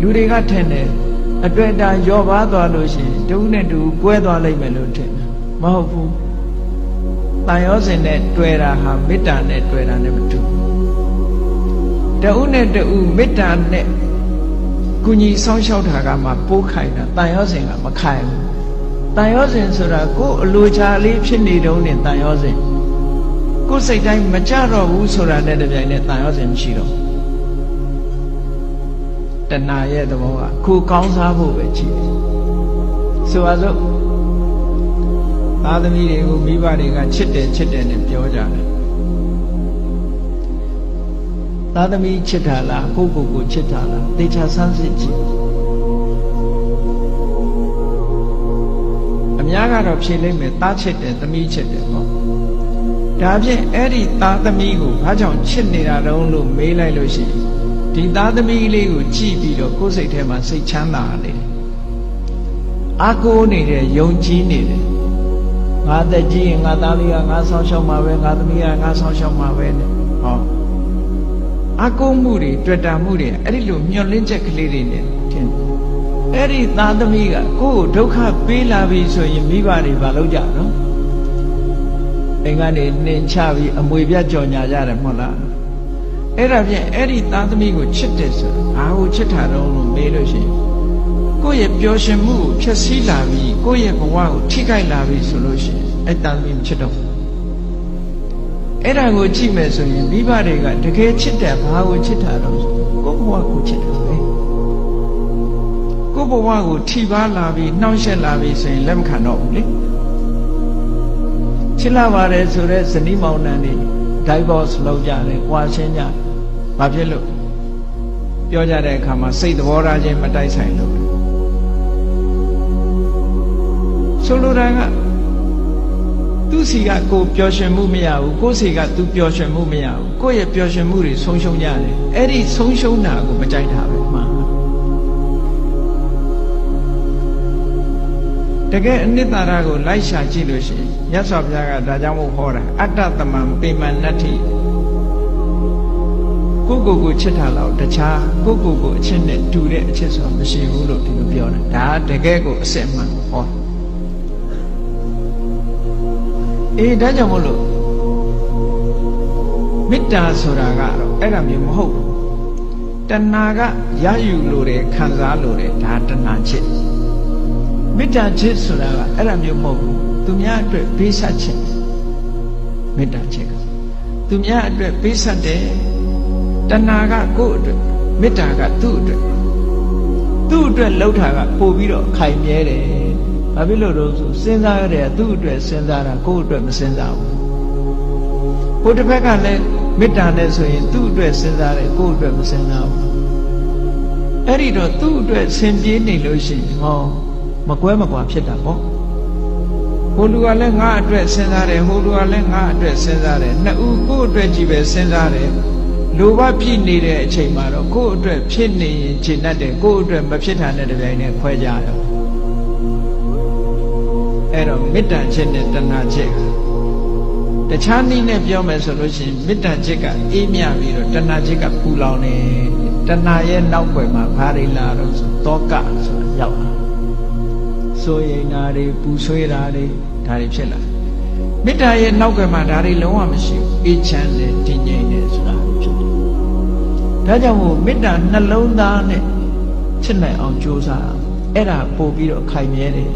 လူတွေကထင်တယ်အတွေ့အတာရောပါသွားလို့ရှိရင်တူနဲ့တူကွဲသွားလိမ့်မယ်လို့ထင်တယ်မဟုတ်ဘူးတန်ရောစဉ်နဲ့တွေ့တာဟာမေတ္တာနဲ့တွေ့တာနဲ့မတူတဦးနဲ့တဦးမေတ္တာနဲ့ကုညီဆောင်ရှောက်တာကမှပိုးခိုင်တာတန်ရောစဉ်ကမခိုင်ဘူးတန်ရောစဉ်ဆိုတာကိုယ်အလိုချလေးဖြစ်နေတုန်းနဲ့တန်ရောစဉ်ကိုယ်စိတ်တိုင်းမကြတော့ဘူးဆိုတာနဲ့တပြိုင်နက်တန်ရောစဉ်မရှိတော့ တဏှာရဲ့သဘောကကိုကောင်းစားဖို့ပဲရှိတယ်ဆိုပါစို့သားသမီးတွေကိုမိဘတွေကချစ်တယ်ချစ်တယ်နဲ့ပြောကြတယ်သားသမီးချစ်တာလားကိုကိုကိုချစ်တာလားသေချာဆန်းစစ်ကြည့်အများကတော့ဖြေလိုက်မယ်သားချစ်တယ်သမီးချစ်တယ်ပေါ့ဒါဖြင့်အဲ့ဒီသားသမီးကိုဘာကြောင့်ချစ်နေတာတုံးလို့မေးလိုက်လို့ရှိရင် ဒီသားသမီးလေးကိုကြည့်ပြီးတော့ကိုယ်စိတ်ထဲမှာစိတ်ချမ်းသာနေတယ်အာကိုနေတယ်ယုံကြည်နေတယ်ငါသက်ကြီးရင်ငါသားလေးကငါဆောင်းရှောက်မှာပဲငါသမီးကငါဆောင်းရှောက်မှာပဲနဲ့ဟောအာကိုမှုတွေတွေ့တာမှုတွေအဲ့ဒီလိုမျောလင်းချက်ကလေးတွေနဲ့ထင်အဲ့ဒီသားသမီးကကိုယ့်ကိုဒုက္ခပေးလာပြီဆိုရင်မိဘတွေမလုပ်ကြနော်အိမ်ကနေနှင်ချပြီးအမွေပြကြော်ညာကြတယ်မဟုတ်လား အဲ့ဒါဖြင့်အဲ့ဒီသားသမီးကိုချစ်တယ်ဆိုတာဘာကိုချစ်တာတော့လို့မေးလို့ရှိရင်ကိုယ့်ရဲ့ပျော်ရွှင်မှုကိုဖျက်ဆီးလာပြီးကိုယ့်ရဲ့ဘဝကိုထိခိုက်လာပြီးဆိုလို့ရှိရင်အဲ့သားသမီးမချစ်တော့ဘူးအဲ့ဒါကိုကြည့်မယ်ဆိုရင်မိဘတွေကတကယ်ချစ်တယ်ဘာကိုချစ်တာတော့ဆိုကိုယ့်ဘဝကိုချစ်တယ်ပဲကိုယ့်ဘဝကိုထိပါလာပြီးနှောင့်ယှက်လာပြီးဆိုရင်လက်မခံတော့ဘူးလေချစ်လာပါတယ်ဆိုတော့ဇနီးမောင်နှံတွေ divorce လုပ်ကြတယ်၊ကွာရှင်းကြတယ်။ ဘာဖြစ်လို့ပြောကြတဲ့အခါမှာစိတ်သဘောထားချင်းမတိုက်ဆိုင်လို့ဆိုလိုတာကသူစီကကိုပျော်ရွှင်မှုမရဘူးကိုစီကသူပျော်ရွှင်မှုမရဘူးကိုရဲ့ပျော်ရွှင်မှုတွေဆုံးရှုံးကြတယ်အဲ့ဒီဆုံးရှုံးတာကိုမကြိုက်တာပဲမှားတကယ်အနိတ္တရာကိုလိုက်ရှာကြည့်လို့ရှိရင်မြတ်စွာဘုရားကဒါကြောင့်မို့ဟောတာအတ္တတမံပေမနတ္ထိ ကိုကိုကိုချစ်တာတော့တခြားကိုကိုကိုအချစ်နဲ့တူတဲ့အချစ်ဆိုတာမရှိဘူးလို့ဒီလိုပြောတာဒါတကယ်ကိုအစစ်မှန်ဟောအေးဒါကြောင့်မို့လို့မေတ္တာဆိုတာကတော့အဲ့ဒါမျိုးမဟုတ်ဘူးတဏှာကရယူလို့တယ်ခံစားလို့တယ်ဒါတဏှာချစ်မေတ္တာချစ်ဆိုတာကအဲ့ဒါမျိုးမဟုတ်ဘူးသူများအတွက်ပေးဆက်ခြင်းမေတ္တာချစ်ကသူများအတွက်ပေးဆက်တယ် တဏှာကကိုယ့်အတွက်မေတ္တာကသူ့အတွက်သူ့အတွက်လှုပ်တာကပို့ပြီးတော့ခိုင်မြဲတယ်ဘာဖြစ်လို့လို့ဆိုစဉ်းစားရတယ်သူ့အတွက်စဉ်းစားတာကိုယ့်အတွက်မစဉ်းစားဘူးဟိုတစ်ဖက်ကလည်းမေတ္တာနဲ့ဆိုရင်သူ့အတွက်စဉ်းစားတယ်ကိုယ့်အတွက်မစဉ်းစားဘူးအဲ့ဒီတော့သူ့အတွက်ဆင်ပြေးနေလို့ရှိရင်ဟောမကွဲမကွာဖြစ်တာပေါ့ဟိုလူကလည်းငါအတွက်စဉ်းစားတယ်ဟိုလူကလည်းငါအတွက်စဉ်းစားတယ်နှစ်ဦးကိုယ့်အတွက်ကြည့်ပဲစဉ်းစားတယ် လိုဘဖြစ်နေတဲ့အချိန်မှာတော့ကိုယ့်အတွက်ဖြစ်နေရင်ခြေတတ်တယ်ကိုယ့်အတွက်မဖြစ်တာနဲ့တပြိုင်တည်းခွဲကြရောအဲ့တော့မေတ္တာချက်နဲ့တဏှာချက်တခြားနည်းနဲ့ပြောမယ်ဆိုလို့ရှိရင်မေတ္တာချက်ကအေးမြပြီးတော့တဏှာချက်ကပူလောင်နေတဏှာရဲ့နောက်ွယ်မှာဘာတွေလာတော့ဆိုတောကဆိုတာရောက်လာဆိုရင်ဓာတွေပူဆွေးတာတွေဒါတွေဖြစ်လာမေတ္တာရဲ့နောက်ကမှဒါတွေလုံးဝမရှိဘူးအေးချမ်းတယ်တည်ငြိမ်တယ်ဆိုတာဖြစ်တယ် ဒါကြောင့်မို့မေတ္တာနှလုံးသားနဲ့ချစ်နိုင်အောင်ကြိုးစားအဲ့ဒါပို့ပြီးတော့ခိုင်မြဲတယ်